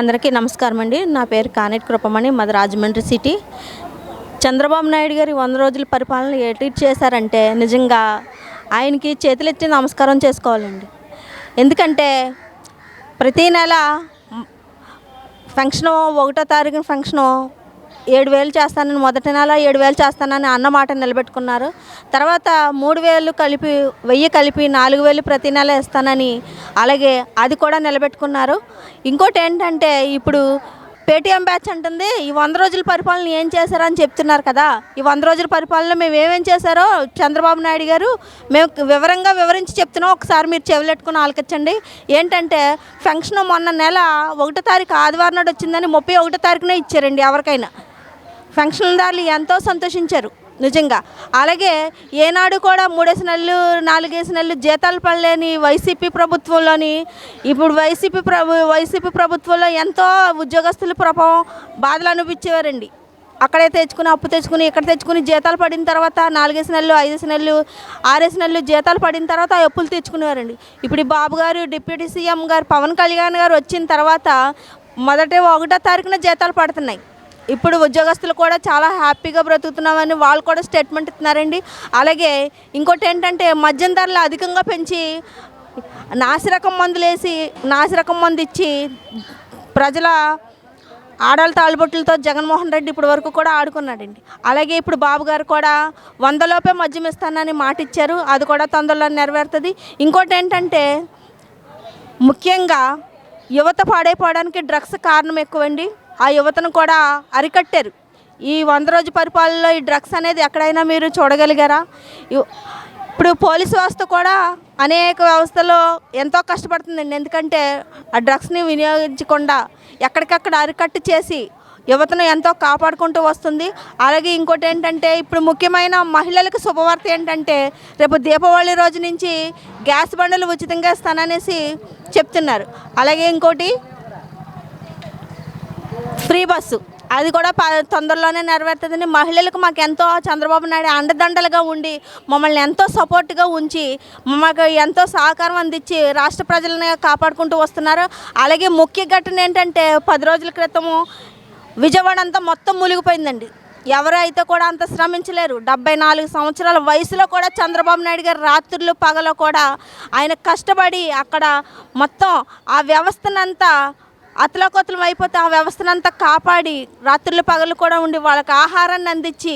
అందరికీ నమస్కారం అండి. నా పేరు కానెట్ కృపమణి మాది రాజమండ్రి సిటీ. చంద్రబాబు నాయుడు గారి వంద రోజుల పరిపాలన ఎటు చేశారంటే నిజంగా ఆయనకి చేతులెత్తి నమస్కారం చేసుకోవాలండి. ఎందుకంటే ప్రతీ నెల ఫంక్షను ఒకటో తారీఖున ఫంక్షను ఏడు వేలు చేస్తానని మొదటి నెల ఏడు వేలు చేస్తానని అన్న మాట నిలబెట్టుకున్నారు. తర్వాత మూడు వేలు కలిపి వెయ్యి కలిపి నాలుగు వేలు ప్రతి నెల ఇస్తానని అలాగే అది కూడా నిలబెట్టుకున్నారు. ఇంకోటి ఏంటంటే ఇప్పుడు పేటీఎం బ్యాచ్ అంటుంది ఈ వంద రోజుల పరిపాలన ఏం చేశారని చెప్తున్నారు కదా. ఈ వంద రోజుల పరిపాలన మేము ఏమేం చేశారో చంద్రబాబు నాయుడు గారు మేము వివరంగా వివరించి చెప్తున్నాం. ఒకసారి మీరు చెవులెట్టుకుని ఆలకించండి. ఏంటంటే ఫంక్షన్ మొన్న నెల ఒకటో తారీఖు ఆదివారం నాడు వచ్చిందని ముప్పై ఒకటో తారీఖునే ఇచ్చారండి ఎవరికైనా. ఫంక్షన్దారులు ఎంతో సంతోషించారు నిజంగా. అలాగే ఏనాడు కూడా మూడేసి నెలలు నాలుగేసి నెలలు జీతాలు పడలేని వైసీపీ ప్రభుత్వంలోని ఇప్పుడు వైసీపీ ప్రభు వైసీపీ ప్రభుత్వంలో ఎంతో ఉద్యోగస్తుల ప్రభావం బాధలు అనిపించేవారండి అక్కడే తెచ్చుకుని అప్పు తెచ్చుకుని ఇక్కడ తెచ్చుకుని జీతాలు పడిన తర్వాత నాలుగేసి నెలలు ఐదేసి నెలలు ఆరేసి నెలలు జీతాలు పడిన తర్వాత ఆ అప్పులు తెచ్చుకునేవారండి. ఇప్పుడు బాబు గారు డిప్యూటీ సీఎం గారు పవన్ కళ్యాణ్ గారు వచ్చిన తర్వాత మొదట ఒకటో తారీఖున జీతాలు పడుతున్నాయి. ఇప్పుడు ఉద్యోగస్తులు కూడా చాలా హ్యాపీగా బ్రతుకుతున్నామని వాళ్ళు కూడా స్టేట్మెంట్ ఇస్తున్నారండి. అలాగే ఇంకోటి ఏంటంటే మద్యం ధరలు అధికంగా పెంచి నాసిరకం మందులు వేసి నాసిరకం మందు ఇచ్చి ప్రజల ఆడల తాళబొట్టులతో జగన్మోహన్ రెడ్డి ఇప్పటి వరకు కూడా ఆడుకున్నాడండి. అలాగే ఇప్పుడు బాబు గారు కూడా వందలోపే మద్యం ఇస్తానని మాట ఇచ్చారు. అది కూడా తొందరలో నెరవేరుతుంది. ఇంకోటి ఏంటంటే ముఖ్యంగా యువత పాడైపోవడానికి డ్రగ్స్ కారణం ఎక్కువండి. ఆ యువతను కూడా అరికట్టారు. ఈ వంద రోజు పరిపాలనలో ఈ డ్రగ్స్ అనేది ఎక్కడైనా మీరు చూడగలిగారా? ఇప్పుడు పోలీసు వ్యవస్థ కూడా అనేక వ్యవస్థలో ఎంతో కష్టపడుతుందండి. ఎందుకంటే ఆ డ్రగ్స్ని వినియోగించకుండా ఎక్కడికక్కడ అరికట్టు చేసి యువతను ఎంతో కాపాడుకుంటూ వస్తుంది. అలాగే ఇంకోటి ఏంటంటే ఇప్పుడు ముఖ్యమైన మహిళలకు శుభవార్త ఏంటంటే రేపు దీపావళి రోజు నుంచి గ్యాస్ బండలు ఉచితంగా ఇస్తాననేసి చెప్తున్నారు. అలాగే ఇంకోటి ఫ్రీ బస్సు. అది కూడా ప తొందరలోనే నెరవేరుతుందని మహిళలకు మాకు ఎంతో చంద్రబాబు నాయుడు అండదండలుగా ఉండి మమ్మల్ని ఎంతో సపోర్ట్గా ఉంచి మాకు ఎంతో సహకారం అందించి రాష్ట్ర ప్రజలని కాపాడుకుంటూ వస్తున్నారు. అలాగే ముఖ్య ఘటన ఏంటంటే పది రోజుల క్రితము విజయవాడ అంతా మొత్తం మునిగిపోయిందండి. ఎవరైతే కూడా అంత శ్రమించలేరు. డెబ్బై నాలుగు సంవత్సరాల వయసులో కూడా చంద్రబాబు నాయుడు గారు రాత్రులు పగలో కూడా ఆయన కష్టపడి అక్కడ మొత్తం ఆ వ్యవస్థనంతా అతలకొతలం అయిపోతే ఆ వ్యవస్థనంతా కాపాడి రాత్రులు పగలు కూడా ఉండి వాళ్ళకి ఆహారాన్ని అందించి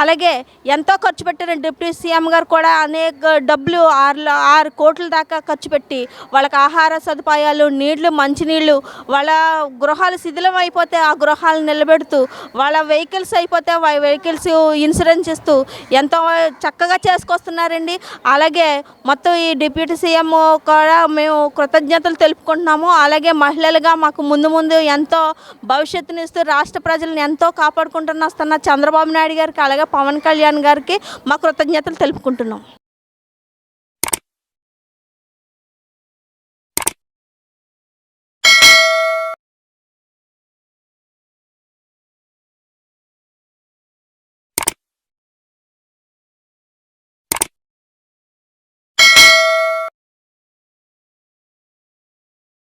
అలాగే ఎంతో ఖర్చు పెట్టారు డిప్యూటీ సీఎం గారు కూడా అనేక డబ్బులు ఆరు ఆరు కోట్ల దాకా ఖర్చు పెట్టి వాళ్ళకి ఆహార సదుపాయాలు నీళ్ళు మంచినీళ్ళు వాళ్ళ గృహాలు శిథిలం అయిపోతే ఆ గృహాలు నిలబెడుతూ వాళ్ళ వెహికల్స్ అయిపోతే వాళ్ళ వెహికల్స్ ఇన్సూరెన్స్ ఇస్తూ ఎంతో చక్కగా చేసుకొస్తున్నారండి. అలాగే మొత్తం ఈ డిప్యూటీ సీఎం కూడా మేము కృతజ్ఞతలు తెలుపుకుంటున్నాము. అలాగే మహిళలుగా మాకు ముందు ముందు ఎంతో భవిష్యత్తునిస్తూ రాష్ట్ర ప్రజలను ఎంతో కాపాడుకుంటున్న వస్తున్న చంద్రబాబు నాయుడు గారికి అలాగే పవన్ కళ్యాణ్ గారికి మా కృతజ్ఞతలు తెలుపుకుంటున్నాం.